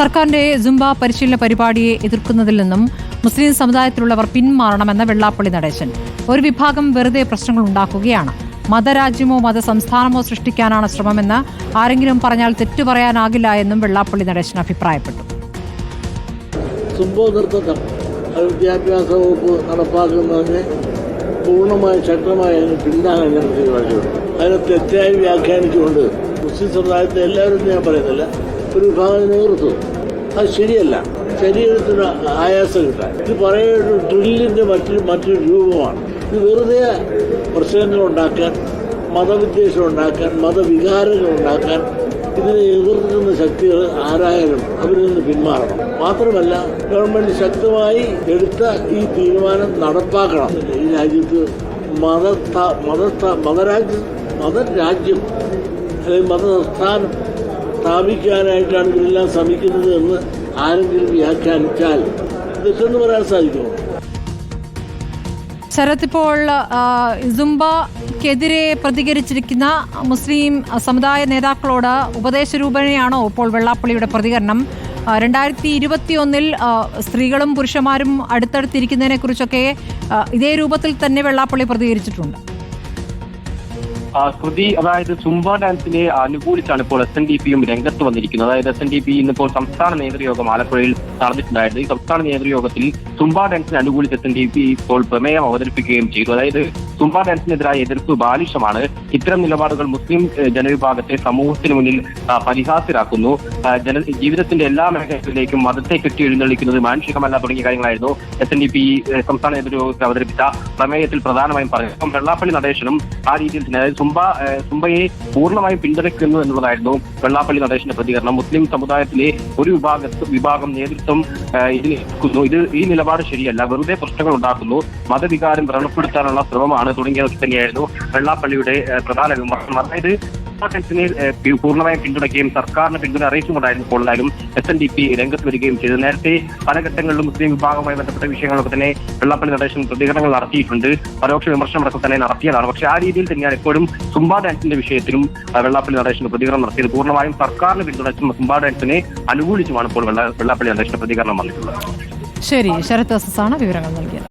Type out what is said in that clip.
സർക്കാരിന്റെ ജുംബ പരിശീലന പരിപാടിയെ എതിർക്കുന്നതിൽ നിന്നും മുസ്ലിം സമുദായത്തിലുള്ളവർ പിന്മാറണമെന്ന വെള്ളാപ്പള്ളി നടേശൻ. ഒരു വിഭാഗം വെറുതെ പ്രശ്നങ്ങൾ ഉണ്ടാക്കുകയാണ്. മതരാജ്യമോ മതസംസ്ഥാനമോ സൃഷ്ടിക്കാനാണ് ശ്രമമെന്ന് ആരെങ്കിലും പറഞ്ഞാൽ തെറ്റു പറയാനാകില്ല എന്നും വെള്ളാപ്പള്ളി നടേശൻ അഭിപ്രായപ്പെട്ടു. വിദ്യാഭ്യാസ വകുപ്പ് നടപ്പാക്കുന്നതിന് പൂർണമായും ശക്തമായി പിന്താങ്ങാൻ ഞാൻ തീരുമാനിച്ചു അതിനെ തെറ്റായി വ്യാഖ്യാനിച്ചുകൊണ്ട് മുസ്ലിം സമുദായത്തെ എല്ലാവരും ഞാൻ പറയുന്നില്ല ഒരു വിഭാഗം നേതൃത്വം അത് ശരിയല്ല. ശരീരത്തിന് ആയാസം കിട്ടാൻ. ഇത് പറയുന്ന ഡ്രില്ലിന്റെ മറ്റൊരു മറ്റൊരു രൂപമാണ്. ഇത് വെറുതെ പ്രശ്നങ്ങൾ ഉണ്ടാക്കാൻ മതവിദ്വേഷം ഉണ്ടാക്കാൻ മതവികാരങ്ങൾ ഉണ്ടാക്കാൻ ഇതിനെ എതിർക്കുന്ന ശക്തികൾ ആരായാലും അവരിൽ നിന്ന് പിന്മാറണം. മാത്രമല്ല ഗവൺമെന്റ് ശക്തമായി എടുത്ത ഈ തീരുമാനം നടപ്പാക്കണം. ഈ രാജ്യത്ത് മത മത മതരാജ്യം മതരാജ്യം അല്ലെങ്കിൽ മതസ്ഥാനം സ്ഥാപിക്കാനായിട്ടാണ് ഇവരെല്ലാം ശ്രമിക്കുന്നത് എന്ന് ആരെങ്കിലും വ്യാഖ്യാനിച്ചാൽ തെറ്റെന്ന് പറയാൻ സാധിക്കുമോ? ശരത് ഇപ്പോൾ സുംബക്കെതിരെ പ്രതികരിച്ചിരിക്കുന്ന മുസ്ലിം സമുദായ നേതാക്കളോട് ഉപദേശരൂപണയാണോ ഇപ്പോൾ വെള്ളാപ്പള്ളിയുടെ പ്രതികരണം? രണ്ടായിരത്തി ഇരുപത്തി ഒന്നിൽ സ്ത്രീകളും പുരുഷന്മാരും അടുത്തടുത്തിരിക്കുന്നതിനെ കുറിച്ചൊക്കെ ഇതേ രൂപത്തിൽ തന്നെ വെള്ളാപ്പള്ളി പ്രതികരിച്ചിട്ടുണ്ട്. ശ്രുതി അതായത് സുംബ ഡാൻസിനെ അനുകൂലിച്ചാണ് ഇപ്പോൾ എസ് എൻ ഡി പിയും രംഗത്ത് വന്നിരിക്കുന്നത്. അതായത് എസ് എൻ ഡി പി ഇന്നിപ്പോൾ സംസ്ഥാന നേതൃയോഗം ആലപ്പുഴയിൽ നടന്നിട്ടുണ്ടായിരുന്നു ഈ സംസ്ഥാന നേതൃയോഗത്തിൽ സുംബ ഡാൻസിനെ അനുകൂലിച്ച് എസ് എൻ ഡി പി ഇപ്പോൾ പ്രമേയം അവതരിപ്പിക്കുകയും ചെയ്തു. അതായത് സുംബ ഡാൻസിനെതിരായ എതിർപ്പ് ബാലിഷമാണ് ഇത്തരം നിലപാടുകൾ മുസ്ലിം ജനവിഭാഗത്തെ സമൂഹത്തിന് മുന്നിൽ പരിഹാസ്യരാക്കുന്നു. ജന ജീവിതത്തിന്റെ എല്ലാ മേഖലകളിലേക്കും മതത്തെ കെട്ടി എഴുന്നള്ളിക്കുന്നത് മാനുഷികമല്ല തുടങ്ങിയ കാര്യങ്ങളായിരുന്നു എസ് എൻ ഡി പി സംസ്ഥാന നേതൃയോഗത്തിൽ അവതരിപ്പിച്ച പ്രമേയത്തിൽ പ്രധാനമായും പറഞ്ഞു അപ്പം വെള്ളാപ്പള്ളി നടേശനും ആ രീതിയിൽ തന്നെ അതായത് സുംബ സുംബയെ പൂർണമായും പിന്തുണയ്ക്കുന്നു എന്നുള്ളതായിരുന്നു വെള്ളാപ്പള്ളി നടേശന്റെ പ്രതികരണം. മുസ്ലിം സമുദായത്തിലെ ഒരു വിഭാഗ വിഭാഗം നേതൃത്വം ഇതിൽ ഇത് ഈ നിലപാട് ശരിയല്ല. വെറുതെ പ്രശ്നങ്ങൾ ഉണ്ടാക്കുന്നു. മതവികാരം വ്രണപ്പെടുത്താനുള്ള ശ്രമമാണ് തുടങ്ങിയതൊക്കെ തന്നെയായിരുന്നു വെള്ളാപ്പള്ളിയുടെ പ്രധാന വിമർശനം അതായത് ടെൻസിനെ പൂർണമായും പിന്തുണയ്ക്കുകയും സർക്കാരിന് പിന്തുണ അറിയിച്ചുകൊണ്ടായിരുന്നു ഇപ്പോൾ എന്തായാലും എസ് എൻ ഡി പി രംഗത്ത് വരികയും ചെയ്തു നേരത്തെ പല ഘട്ടങ്ങളിലും മുസ്ലിം വിഭാഗവുമായി ബന്ധപ്പെട്ട വിഷയങ്ങളൊക്കെ തന്നെ വെള്ളാപ്പള്ളി നടേശൻ പ്രതികരണങ്ങൾ നടത്തിയിട്ടുണ്ട്. പരോക്ഷ വിമർശനമടക്കം തന്നെ നടത്തിയതാണ്. പക്ഷെ ആ രീതിയിൽ തന്നെയാണ് എപ്പോഴും സുംബ ഡാൻസിന്റെ വിഷയത്തിലും വെള്ളാപ്പള്ളി നടേശന് പ്രതികരണം നടത്തിയത്. പൂർണമായും സർക്കാരിന് പിന്തുണച്ചും സുംബ ഡാൻസിനെ അനുകൂലിച്ചുമാണ് ഇപ്പോൾ വെള്ള- വെള്ളാപ്പള്ളി നടേശന്റെ പ്രതികരണം വന്നിട്ടുള്ളത്. ശരി ശരത് വിവരങ്ങൾ നൽകിയത്.